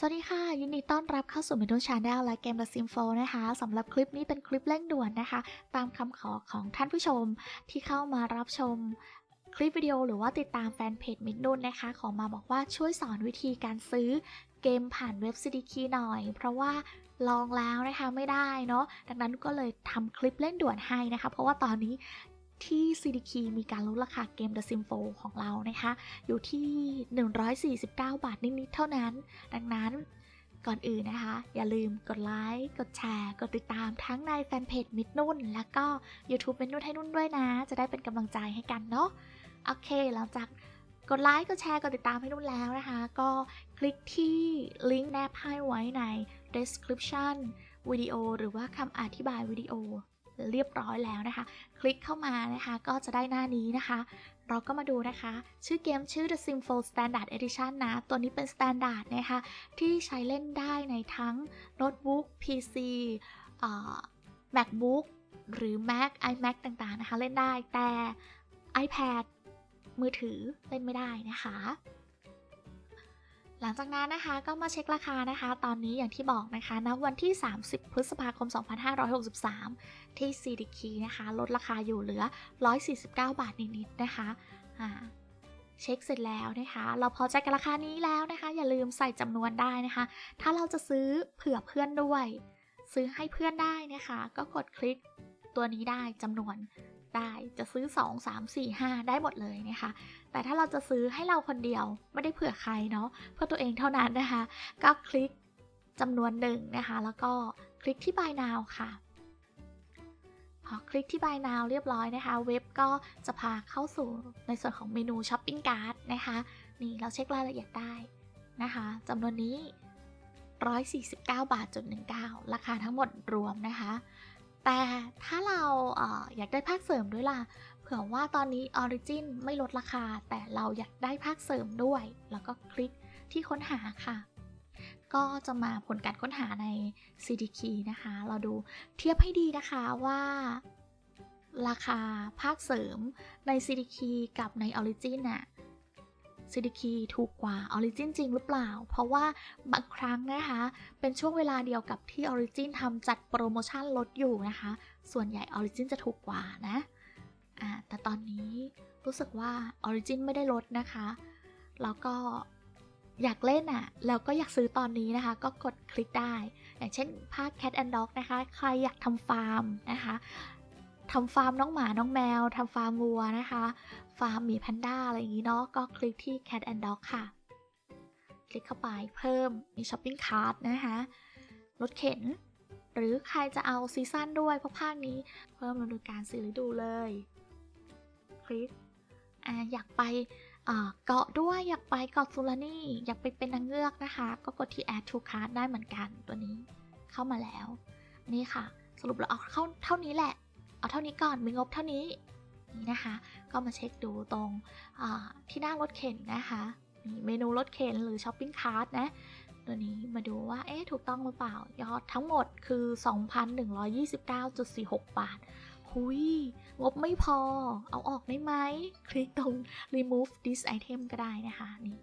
สวัสดีค่ะ ยินดีต้อนรับเข้าสู่ m e d u Channel และเกม The Sim 4นะคะสำหรับคลิปนี้เป็นคลิปเร่งด่วนนะคะ ตามคำขอของท่านผู้ชมที่เข้ามารับชมคลิปวิดีโอหรือว่าติดตามแฟนเพจมิดนุ่นนะคะ ขอมาบอกว่าช่วยสอนวิธีการซื้อเกมผ่านเว็บ CDK หน่อย เพราะว่าลองแล้วนะคะไม่ได้เนาะดังนั้นก็เลยทำคลิปเร่งด่วนให้นะคะ เพราะว่าตอนนี้ ที่ CDK มีการลดราคาเกม The Sim 4ของเรานะคะ อยู่ที่ 149 บาทนิดๆเท่านั้น ดังนั้นก่อนอื่นนะคะ อย่าลืมกดไลค์ กดแชร์ กดติดตามทั้งในแฟนเพจมิดนุ่น และก็ YouTube มิดนุ่นให้นุ่นด้วยนะ จะได้เป็นกำลังใจให้กันเนาะโอเคหลังจากกดไลค์ กดแชร์ กดติดตามให้นุ่นแล้วนะคะ ก็คลิกที่ลิงก์แนบให้ไว้ใน description วิดีโอหรือว่าคำอธิบายวิดีโอ เรียบร้อยแล้วนะคะ คลิกเข้ามานะคะก็จะได้หน้านี้นะคะ เราก็มาดูนะคะ ชื่อเกมชื่อ The Sim 4 Standard Edition นะ ตัวนี้เป็น Standard นะคะ ที่ใช้เล่นได้ในทั้งโน้ตบุ๊ก PC MacBook หรือ Mac iMac ต่างๆนะคะ เล่นได้แต่ iPad มือถือเล่นไม่ได้นะคะ หลังจากนั้นนะคะก็มาเช็คราคานะคะ ตอนนี้อย่างที่บอกนะคะณวันที่ 30 พฤษภาคม 2563 ที่ CDK นะคะ ลดราคาอยู่เหลือ 149 บาทนิดๆนะคะอ่าเช็คเสร็จแล้วนะคะ เราพอใจกับราคานี้แล้วนะคะ อย่าลืมใส่จำนวนได้นะคะ ถ้าเราจะซื้อเผื่อเพื่อนด้วย ซื้อให้เพื่อนได้นะคะ ก็กดคลิกตัวนี้ได้จำนวน ได้จะซื้อ 2 3 4 5 ได้หมดเลยนะคะ แต่ถ้าเราจะซื้อให้เราคนเดียวไม่ได้เผื่อใครเนาะเพื่อตัวเองเท่านั้นนะคะ ก็คลิกจำนวนหนึ่งนะคะ แล้วก็คลิกที่ Buy Now ค่ะพอคลิกที่ Buy Now เรียบร้อยนะคะ เว็บก็จะพาเข้าสู่ในส่วนของเมนู Shopping Cart นะคะ นี่เราเช็ครายละเอียดได้นะคะจำนวนนี้ 149 บาทจุด19 ราคาทั้งหมดรวมนะคะ แต่ถ้าเราเอออยากได้ภาคเสริมด้วยล่ะ เผื่อว่าตอนนี้ Origin ไม่ลดราคา แต่เราอยากได้ภาคเสริมด้วย แล้วก็คลิกที่ค้นหาค่ะ ก็จะมาผลการค้นหาใน CDK นะคะ เราดูเทียบให้ดีนะคะว่าราคาภาคเสริมใน CDK กับใน Origin น่ะ CDK ถูกกว่า Origin จริงหรือเปล่า เพราะว่าบางครั้งนะคะ เป็นช่วงเวลาเดียวกับที่ Origin ทำจัดโปรโมชั่นลดอยู่นะคะ ส่วนใหญ่ Origin จะถูกกว่านะอ่าแต่ตอนนี้รู้สึกว่า Origin ไม่ได้ลดนะคะ แล้วก็อยากเล่นอะ แล้วก็อยากซื้อตอนนี้นะคะ ก็กดคลิกได้ อย่างเช่นภาค Cat and Dog นะคะ ใครอยากทำฟาร์มนะคะ ทำฟาร์มน้องหมาน้องแมวทำฟาร์มวัวนะคะ ฟาร์มหมีแพนด้าอะไรอย่างนี้เนาะก็คลิกที่ Cat and Dog ค่ะ คลิกเข้าไปเพิ่มมีช้อปปิ้งคาร์ดนะคะรถเข็น หรือใครจะเอาซีซั่นด้วยเพราะภาคนี้เพิ่มฤดูกาลสีฤดูเลย คลิกอ่าอยากไปเกาะด้วยอยากไปเกาะซูลานี่ อยากไปเป็นนางเงือกนะคะ ก็กดที่ add to cart ได้เหมือนกันตัวนี้เข้ามาแล้ว นี่ค่ะ สรุปแล้วเอาเข้าเท่านี้แหละ เอาเท่านี้ก่อนมีงบเท่านี้นี่นะคะ ก็มาเช็คดูตรงที่หน้ารถเข็นนะคะนี่เมนูรถเข็นหรือช้อปปิ้งคาร์ดนะตัวนี้มาดูว่าเอ๊ะถูกต้องหรือเปล่ายอดทั้งหมดคือ 2,129.46 บาทหุยงบไม่พอ เอาออกได้ไหม คลิกตรง remove this item ก็ได้นะคะนี่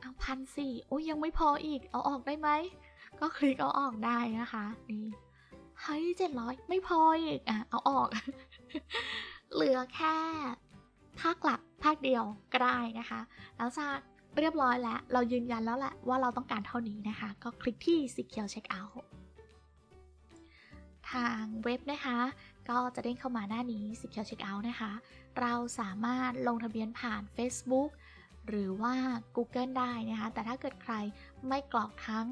เอาพันสี่โอ้ยยังไม่พออีก เอาออกได้ไหม ก็คลิกเอาออกได้นะคะ นี่ เฮ้ยเจ็ดร้อยไม่พออีกอะเอาออก เหลือแค่ภาคหลักภาคเดียวก็ได้นะคะหลังจากเรียบร้อยแล้ว เรายืนยันแล้วแหละว่าเราต้องการเท่านี้นะคะ ก็คลิกที่ Secure Checkout ทางเว็บนะคะ ก็จะเด้งเข้ามาหน้านี้ Secure Checkout นะคะ เราสามารถลงทะเบียนผ่าน Facebook หรือว่า Google ได้นะคะ แต่ถ้าเกิดใครไม่กรอกทั้ง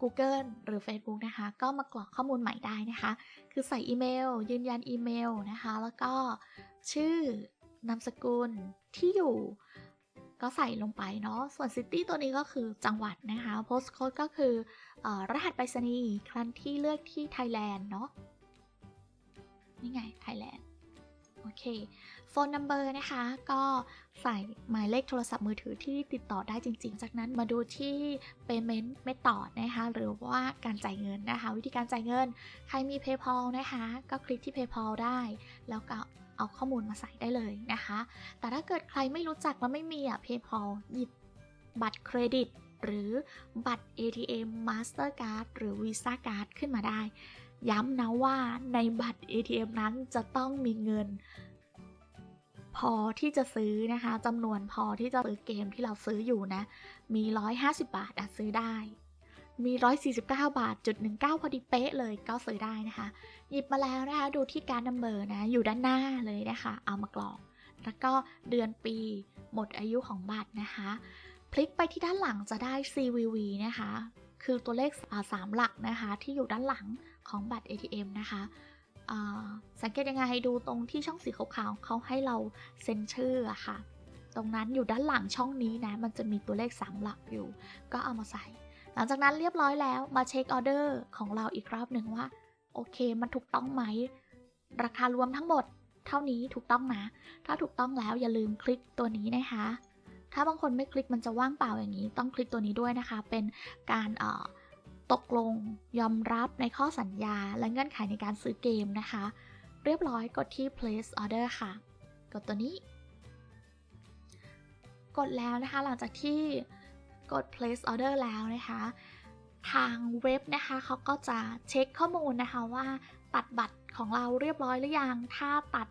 Google หรือ Facebook นะคะ ก็มากรอกข้อมูลใหม่ได้นะคะ คือใส่อีเมล ยืนยันอีเมลนะคะ แล้วก็ชื่อนามสกุลที่อยู่ ก็ใส่ลงไปเนาะ ส่วนซิตี้ตัวนี้ก็คือจังหวัดนะคะโพสต์โค้ดก็คืออรหัสไปรษณีย์ครั้นที่เลือกที่ไทยแลนด์เนาะ นี่ไงไทยแลนด์ เคโฟนนัมเบอร์นะคะ ก็ใส่หมายเลขโทรศัพท์มือถือที่ติดต่อได้จริง ๆ จากนั้นมาดูที่ payment method นะคะ หรือว่าการจ่ายเงินนะคะ วิธีการจ่ายเงิน ใครมี PayPal นะคะ ก็คลิกที่ PayPal ได้ แล้วก็เอาข้อมูลมาใส่ได้เลยนะคะ แต่ถ้าเกิดใครไม่รู้จักแล้วไม่มีอะ PayPal หยิบบัตรเครดิต หรือบัตร ATM Mastercard หรือ Visa Card ขึ้นมาได้ ย้ำนะว่าในบัตร ATM นั้นจะต้องมีเงิน พอที่จะซื้อนะคะจำนวนพอที่จะซื้อเกมที่เราซื้ออยู่นะ มี 150 บาทอะซื้อได้ มี 149 บาทจุด19 พอดีเป๊ะเลยก็ซื้อได้นะคะ หยิบมาแล้วนะคะ ดูที่การนัมเบอร์นะ อยู่ด้านหน้าเลยนะคะ เอามากรอก แล้วก็เดือนปีหมดอายุของบัตรนะคะ พลิกไปที่ด้านหลังจะได้ CVV นะคะ คือตัวเลขสามหลักนะคะ ที่อยู่ด้านหลังของบัตร ATM นะคะ สังเกตยังไงให้ดูตรงที่ช่องสีขาวๆเขาให้เราเซ็นชื่ออะค่ะ ตรงนั้นอยู่ด้านหลังช่องนี้นะ มันจะมีตัวเลข 3 หลักอยู่ ก็เอามาใส่ หลังจากนั้นเรียบร้อยแล้วมาเช็คออเดอร์ของเราอีกรอบหนึ่งว่า โอเค มันถูกต้องไหม ราคารวมทั้งหมด เท่านี้ถูกต้องนะ ถ้าถูกต้องแล้วอย่าลืมคลิกตัวนี้นะคะ ถ้าบางคนไม่คลิกมันจะว่างเปล่าอย่างนี้ ต้องคลิกตัวนี้ด้วยนะคะ เป็นการเอ่อ ตกลงยอมรับในข้อสัญญาและเงื่อนไขในการซื้อเกมนะคะ เรียบร้อยกดที่ place order ค่ะ กดตัวนี้ กดแล้วนะคะหลังจากที่กด place order แล้วนะคะ ทางเว็บนะคะเขาก็จะเช็คข้อมูลนะคะว่าตัดบัตรของเราเรียบร้อยหรือยัง ถ้าตัด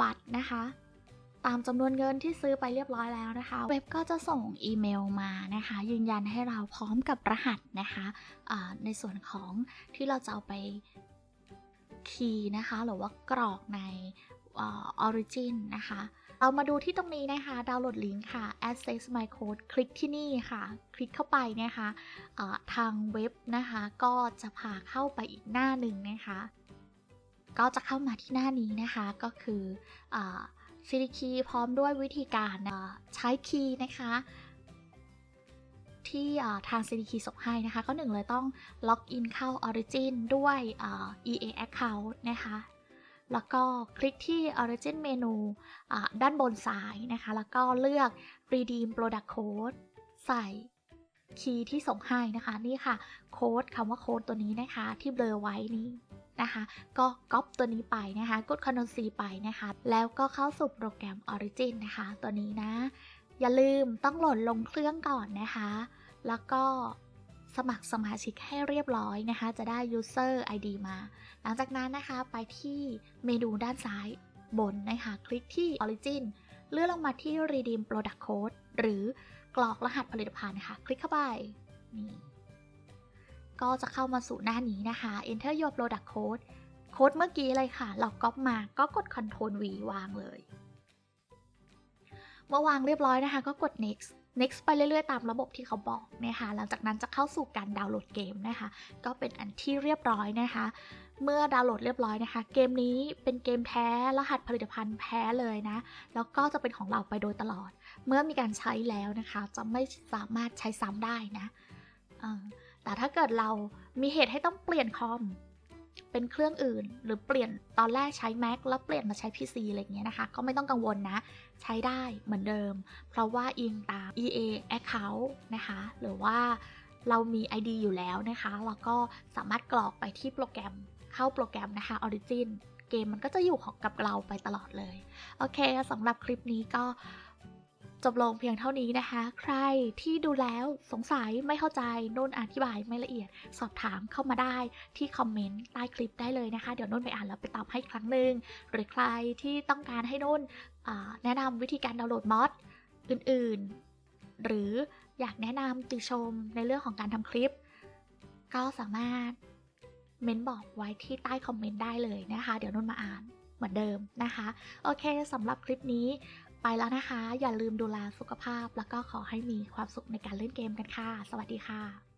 บัตรนะคะ ตามจำนวนเงินที่ซื้อไปเรียบร้อยแล้วนะคะ เว็บก็จะส่งอีเมลมานะคะ ยืนยันให้เราพร้อมกับรหัสนะคะอ่าในส่วนของที่เราจะเอาไปคีย์นะคะ หรือว่ากรอกในออริจินนะคะ เรามาดูที่ตรงนี้นะคะ ดาวน์โหลดลิงก์ค่ะ access my code คลิกที่นี่ค่ะ คลิกเข้าไปนะคะอ่าทางเว็บนะคะ ก็จะพาเข้าไปอีกหน้าหนึ่งนะคะ ก็จะเข้ามาที่หน้านี้นะคะ ก็คืออ ซีดีคีพร้อมด้วยวิธีการใช้คีย์นะคะ ที่ทาง CD Key ส่งให้นะคะ ก็หนึ่งเลยต้องล็อกอินเข้า Origin ด้วย EA Account นะคะแล้วก็คลิกที่ Origin เมนูด้านบนซ้ายนะคะ แล้วก็เลือก Redeem Product Code ใส่คีย์ที่ส่งให้นะคะ นี่ค่ะ โค้ดคำว่าโค้ดตัวนี้นะคะ ที่เบลอไว้นี้ นะคะ ก็ก๊อปตัวนี้ไปนะคะ กด Ctrl C ไปนะคะ แล้วก็เข้าสู่โปรแกรม Origin นะคะ ตัวนี้นะ อย่าลืมต้องโหลดลงเครื่องก่อนนะคะ แล้วก็สมัครสมาชิกให้เรียบร้อยนะคะ จะได้ User ID มา หลังจากนั้นนะคะไปที่เมนูด้านซ้ายบนนะคะ คลิกที่ Origin เลื่อนลงมาที่ Redeem Product Code หรือกรอกรหัสผลิตภัณฑ์นะคะคลิกเข้าไปนี่ ก็จะเข้ามาสู่หน้านี้นะคะ Enter your product code โค้ดเมื่อกี้เลยค่ะ เราก๊อปมาก็กด Ctrl V วางเลย เมื่อวางเรียบร้อยนะคะ ก็กด next next ไปเรื่อยๆ ตามระบบที่เขาบอกนะคะ หลังจากนั้นจะเข้าสู่การดาวน์โหลดเกมนะคะ ก็เป็นอันที่เรียบร้อยนะคะ เมื่อดาวน์โหลดเรียบร้อยนะคะ เกมนี้เป็นเกมแท้ รหัสผลิตภัณฑ์แท้เลยนะ แล้วก็จะเป็นของเราไปโดยตลอด เมื่อมีการใช้แล้วนะคะ จะไม่สามารถใช้ซ้ำได้นะ แต่ถ้าเกิดเรามีเหตุให้ต้องเปลี่ยนคอม เป็นเครื่องอื่น หรือเปลี่ยนตอนแรกใช้ Mac แล้วเปลี่ยนมาใช้ PC อะไรอย่างเงี้ยนะคะ ก็ไม่ต้องกังวลนะ ใช้ได้เหมือนเดิม เพราะว่าอิงตาม EA Account นะคะ หรือว่าเรามี ID อยู่แล้วนะคะ แล้วก็สามารถกรอกไปที่โปรแกรม เข้าโปรแกรมนะคะ Origin เกมมันก็จะอยู่ของกับเราไปตลอดเลย โอเคสำหรับคลิปนี้ก็ จบลงเพียงเท่านี้นะคะ ใครที่ดูแล้วสงสัยไม่เข้าใจนุ่นอธิบายไม่ละเอียด สอบถามเข้ามาได้ที่คอมเมนต์ใต้คลิปได้เลยนะคะ เดี๋ยวนุ่นไปอ่านแล้วไปตอบให้ครั้งหนึ่งหรือใครที่ต้องการให้นุ่นแนะนำวิธีการดาวน์โหลดมอดอื่นๆ หรืออยากแนะนำติชมในเรื่องของการทำคลิป ก็สามารถเม้นบอกไว้ที่ใต้คอมเมนต์ได้เลยนะคะ เดี๋ยวนุ่นมาอ่านเหมือนเดิมนะคะ โอเคสำหรับคลิปนี้ ไปแล้วนะคะ อย่าลืมดูแลสุขภาพ แล้วก็ขอให้มีความสุขในการเล่นเกมกันค่ะ สวัสดีค่ะ